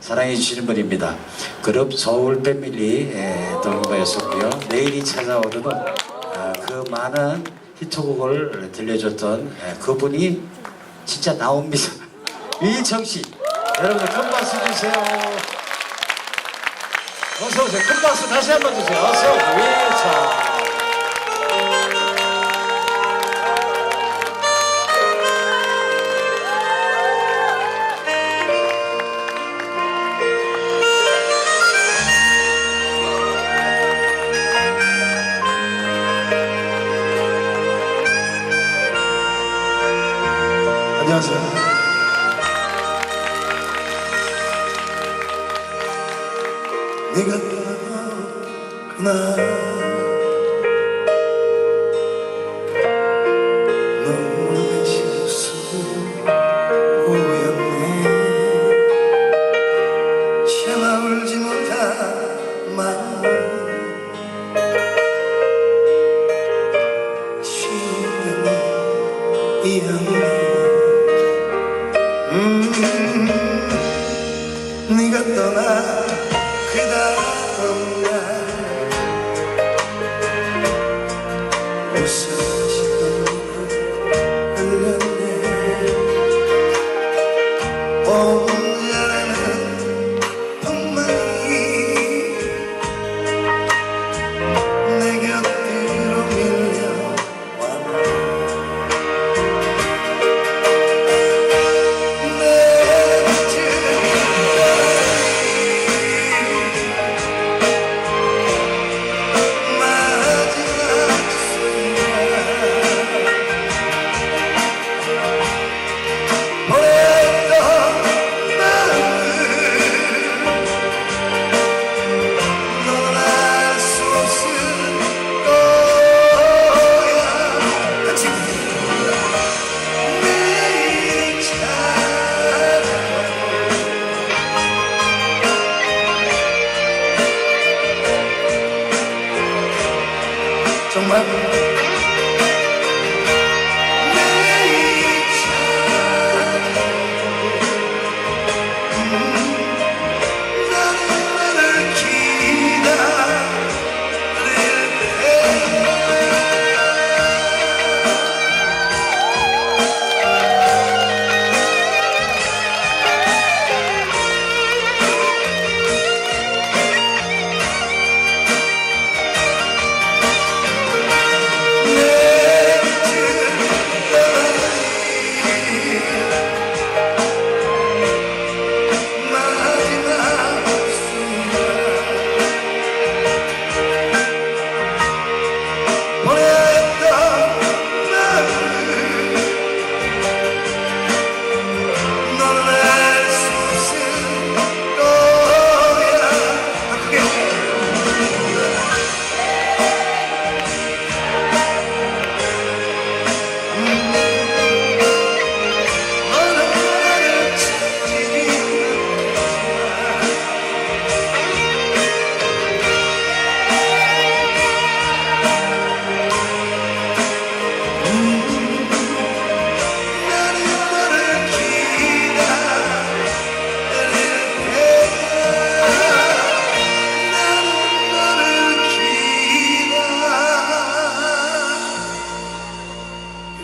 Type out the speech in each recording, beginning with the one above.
사랑해 주시는 분입니다. 그룹 서울 패밀리 동료였었고요. 내일이 찾아오는 아, 그 많은 히트곡을 들려줬던 에, 그분이 진짜 나옵니다. 위일청 씨, 여러분들 큰 박수 주세요. 어서 오세요. 큰 박수 다시 한 번 주세요. 어서 위일청. 안녕하세요. 네가 떠나그날 다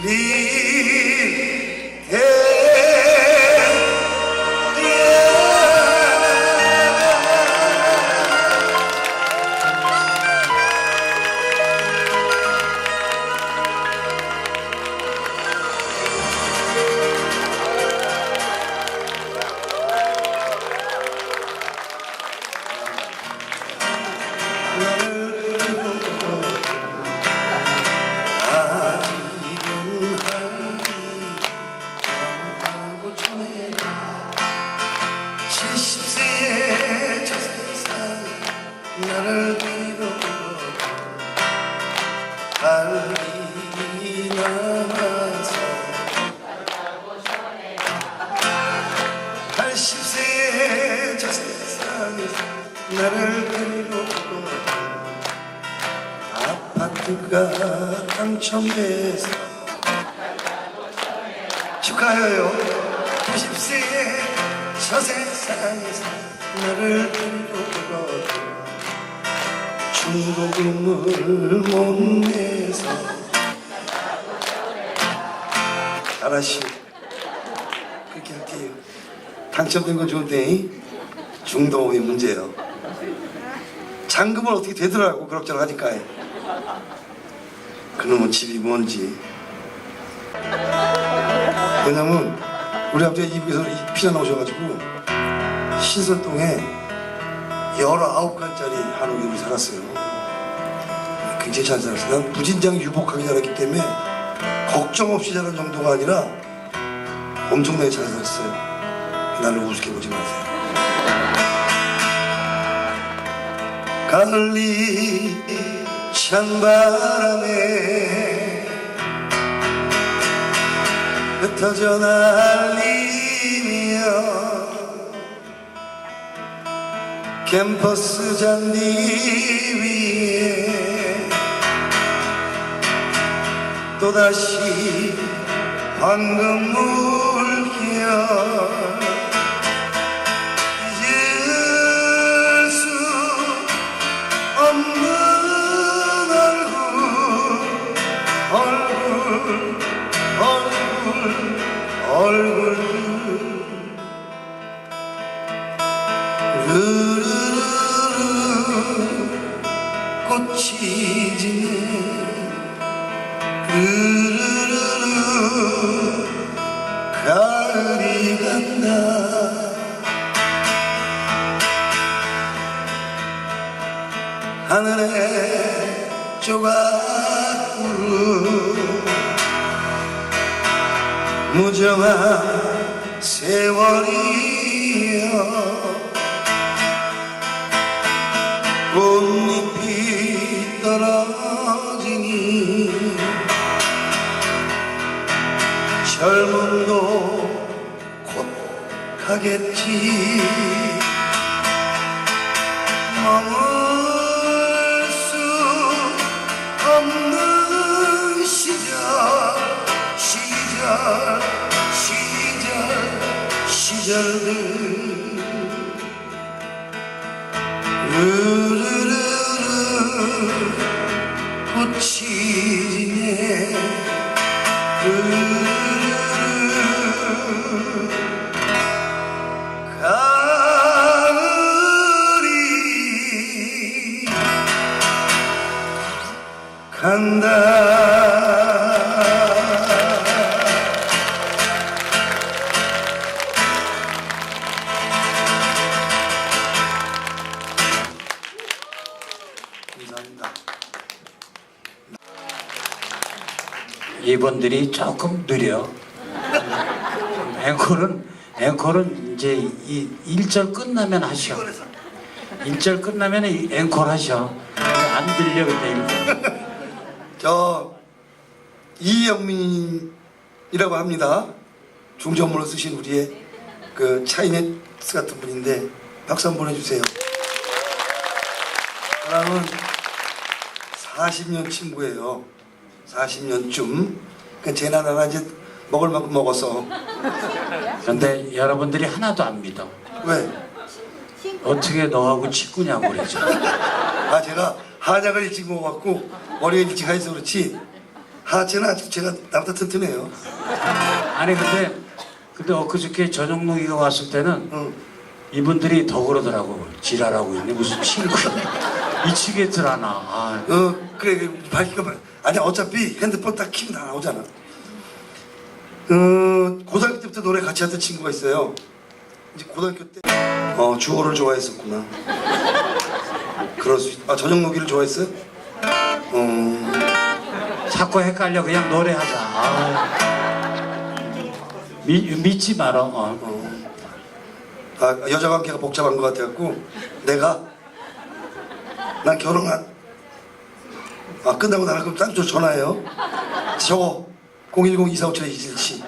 기다 나를 뒤로 달리 남아서. 80세의 저 세상에서 나를 데리고 아파트가 당첨돼서. 축하해요. 90세의 저 세상에서 나를 데리러 중고금을 못 내서. 잘하시 그렇게 할게요. 당첨된 건 좋은데 중도금이 문제예요. 잔금은 어떻게 되더라고 그럭저럭 하니까. 그놈은 집이 뭔지. 왜냐면 우리 아버지가 이북에서 이 피자 나오셔가지고 신설동에 열아홉 칸짜리 한옥에 살았어요. 굉장히 잘 살았어요. 난 무진장 유복하게 자랐기 때문에 걱정 없이 자란 정도가 아니라 엄청나게 잘 살았어요. 나를 우습게 보지 마세요. 가을이 찬 바람에 흩어져 날리며 캠퍼스 잔디 위에 또다시 황금 물결 잊을 수 없는 얼굴 얼굴 얼굴. 르르르르 꽃이 지네 르르르르 가을이 간다 하늘에 조각구름 무정한 세월이여 꽃잎이 떨어 젊음도 곧 가겠지. 머물 수 없는 시절 시절 시절 시절들. 르르르르 꽃이 간다 감사합니다. 이분들이 조금 느려. 앵콜은 앵콜은 이제 이 1절 끝나면 하셔. 1절 끝나면 이 앵콜 하셔. 안 들려 근데 일단. 저 이영민이라고 합니다. 중전문을 쓰신 우리의 그 차이네스 같은 분인데 박수 한번 보내주세요. 저랑은 40년 친구예요. 40년쯤. 그제 나라나 이제 먹을 만큼 먹어서 근데 여러분들이 하나도 안 믿어. 왜? 어떻게 너하고 친구냐고 그러죠. 아 제가 한약을 일찍 먹어갖고 머리가 일찍 하해서 그렇지 하체는 아직 제가 나보다 튼튼해요. 아니 근데 근데 엊그저께 전영록이가 왔을 때는 응. 이분들이 더 그러더라고. 지랄하고 있네 무슨 친구야. 미치겠더라 나. 아, 어 그래 그 밝히가 말 아니 어차피 핸드폰 딱 키면 다 나오잖아 어 고등학교 때부터 노래 같이 하던 친구가 있어요 이제 고등학교 때 어 주호를 좋아했었구나 그럴 수 있... 아 전영록이를 좋아했어요? 어 자꾸 헷갈려 그냥 노래하자. 아. 미, 믿지 말어. 어. 어. 아, 여자 관계가 복잡한 것 같아갖고 내가 난 결혼한 아 끝나고 나랑 그럼 딴쪽 전화해요 저거 010-2457-277자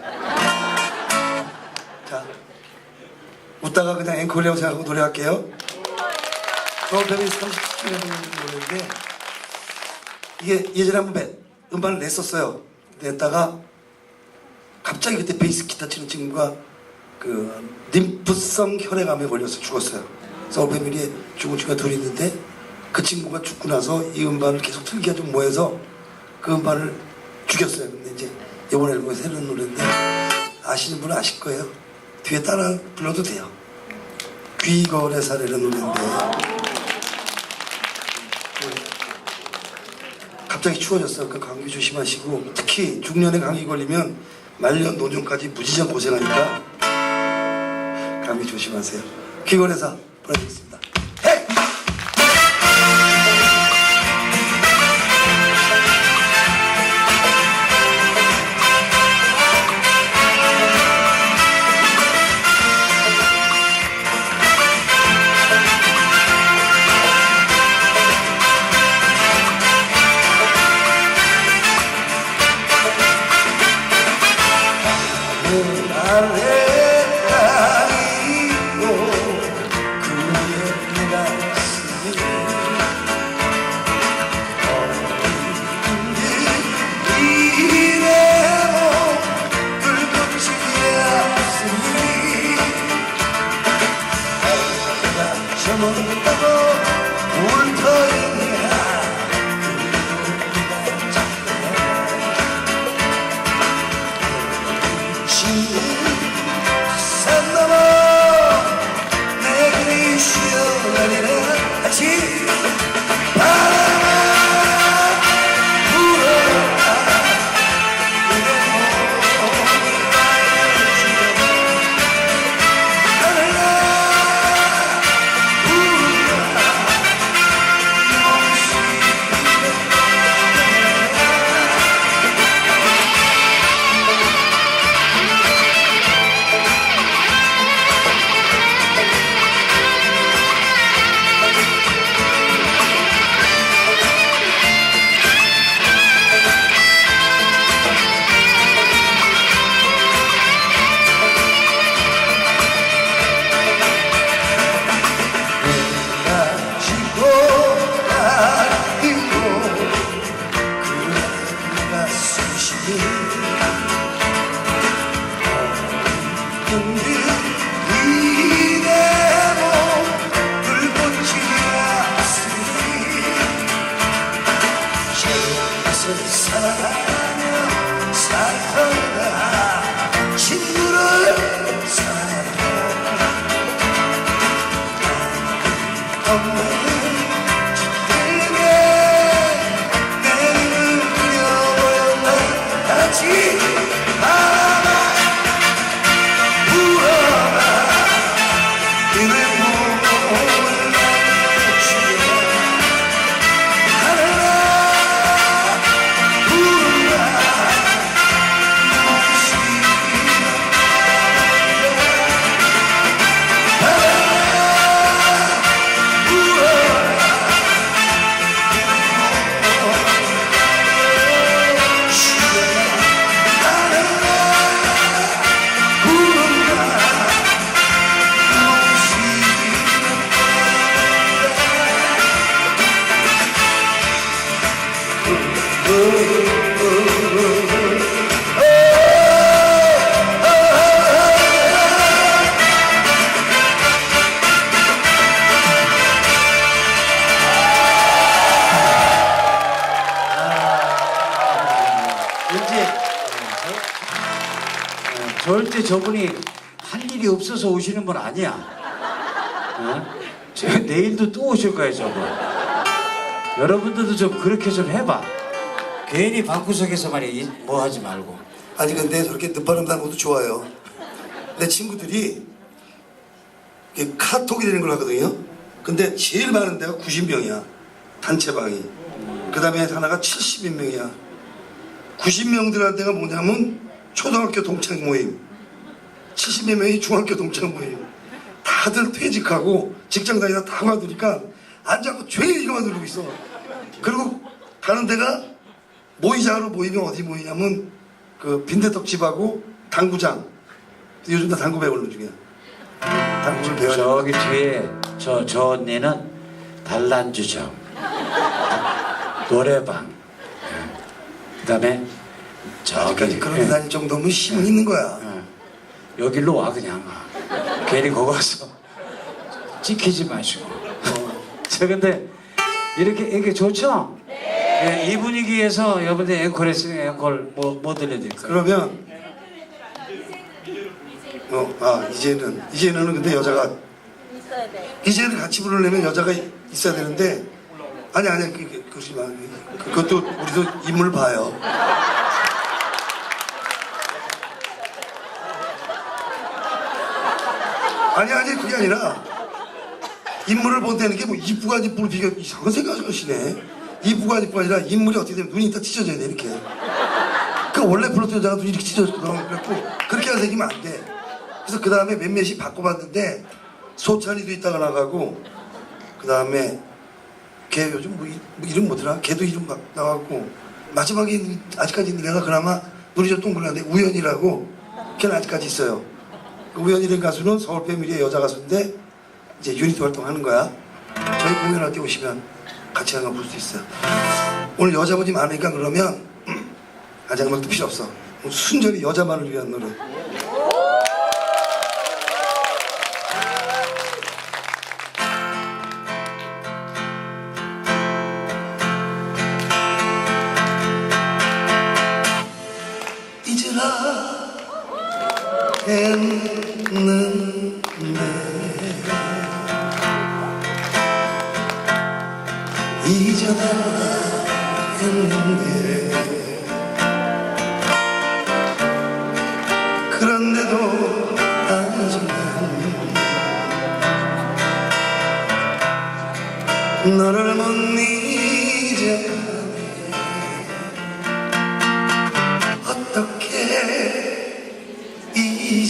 웃다가 그냥 앵콜이라고 생각하고 노래할게요 저 뱀이 37년 노래인데 이게 예전에 한번 배- 음반을 냈었어요 냈다가 갑자기 그때 베이스 기타 치는 친구가 그 림프성 혈액암에 걸려서 죽었어요. 서울 패밀리에 죽은 친구가 둘 있는데 그 친구가 죽고 나서 이 음반을 계속 틀기가 좀 뭐해서 그 음반을 죽였어요. 근데 이제 이번 앨범에 새로운 노래인데 아시는 분은 아실 거예요. 뒤에 따라 불러도 돼요. 귀걸의 사례라는 노래인데 갑자기 추워졌어요. 그 감기 조심하시고 특히 중년에 감기 걸리면 말년 노년까지 무지장 고생하니까 감기 조심하세요. 귀걸의사 보내드리겠습니다. 저분이 할 일이 없어서 오시는 분 아니야. 어? 저 내일도 또 오실 거예요, 저분. 여러분들도 좀 그렇게 좀 해봐. 괜히 방구석에서만 이- 뭐 하지 말고. 아니 근데 저렇게 늦바람 나는 것도 좋아요. 내 친구들이 이게 카톡이라는 걸 하거든요. 근데 제일 많은 데가 90명이야. 단체방이. 그 다음에 하나가 70몇 명이야. 90명들한테가 뭐냐면 초등학교 동창 모임. 70몇 명이 중학교 동창 모임. 다들 퇴직하고 직장 다니다 다 관두니까 안 자꾸 종일 이거만 누르고 있어. 그리고 가는 데가 모이자로 모이면 어디 모이냐면 그 빈대떡집하고 당구장. 요즘 다 당구 배우는 중이야. 당구를 배워야 돼. 저기 뒤에 저, 저 언니는 단란주점, 노래방, 그 다음에 저기 그런 데 예, 다닐 정도면 힘은 있는 거야. 예. 여길로 와 그냥 괜히 거기 가서 찍히지 마시고 저 근데 이렇게 이렇게 좋죠? 예, 이 분위기에서 여러분들 앵콜 했으니 앵콜 뭐, 뭐 들려드릴까요? 그러면 어, 아 이제는 이제는 근데 여자가. 이제는 같이 부르려면 여자가 있어야 되는데 아니 아니 그, 그, 그러지 마 그것도 우리도 인물 봐요 아니 아니 그게 아니라 인물을 본다는 게 뭐 이쁘가 이쁘를 비교 이상한 생각을 하시네. 이쁘가 이쁘가 아니라 인물이 어떻게 되면 눈이 딱 찢어져야 돼 이렇게. 그 원래 불렀던 여자가 눈이 이렇게 그래갖고 그렇게 하는 생기면 안돼. 그래서 그 다음에 몇몇이 바꿔봤는데 소찬이도 있다가 나가고 그 다음에 걔 요즘 뭐, 이- 뭐 이름 뭐더라? 걔도 이름 막 나왔고 마지막에 아직까지 내가 그나마 눈이 좀 동그란데 우연이라고 걔는 아직까지 있어요. 그 우연이라는 가수는 서울 패밀리의 여자 가수인데 이제 유니트 활동하는 거야. 저희 공연할 때 오시면 같이 한번 볼 수 있어요. 오늘 여자분이 많으니까 그러면 아장막도 필요 없어. 순전히 여자만을 위한 노래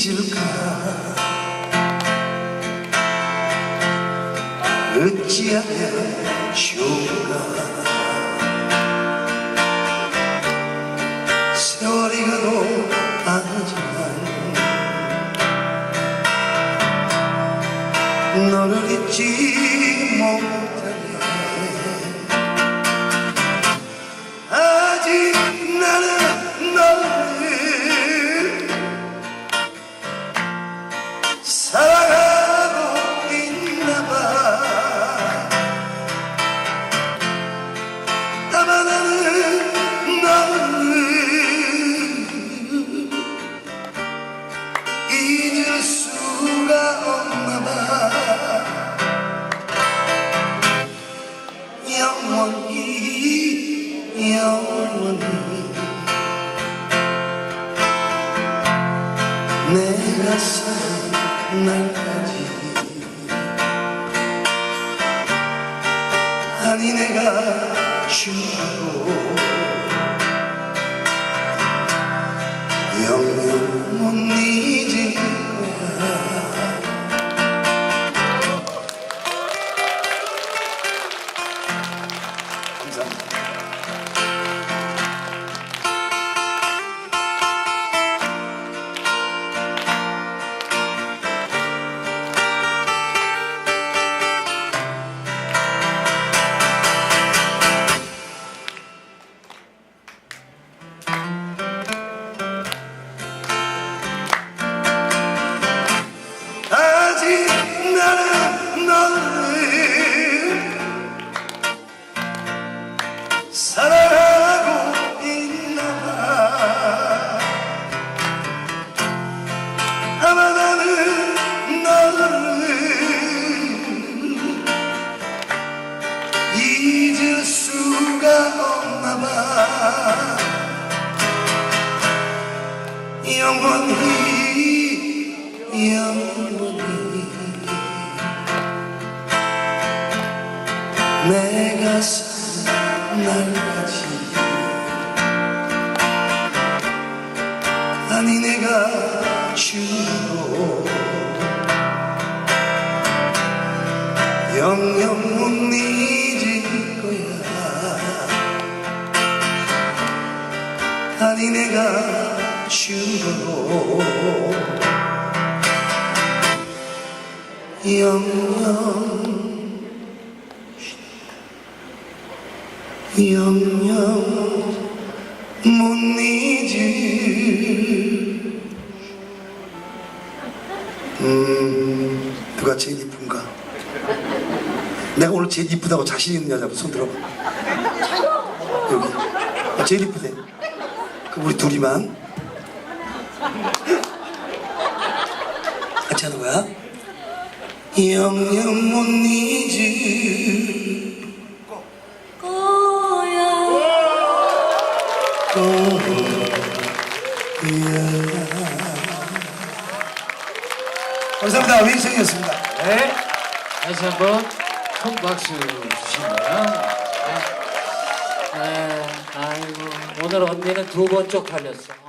잊을까 어찌하면 좋을까 세 못 잊을 거야 사랑하고 있나? 아마 나는 너를 잊을 수가 없나 봐. 영원히 죽고 영영 못 잊을 거야. 아니 내가 영영 영영 제일 이쁘다고 자신 있는 여자 손 들어봐. 여기. 아, 제일 이쁘대. 그 우리 둘이만. 같이 하는 거야. 영영 못 잊을 감사합니다. 윈성이었습니다. 네. 다시 한 번 큰 박수 주십니다. 네. 네. 아이고 오늘 언니는 두 번 쪽 팔렸어.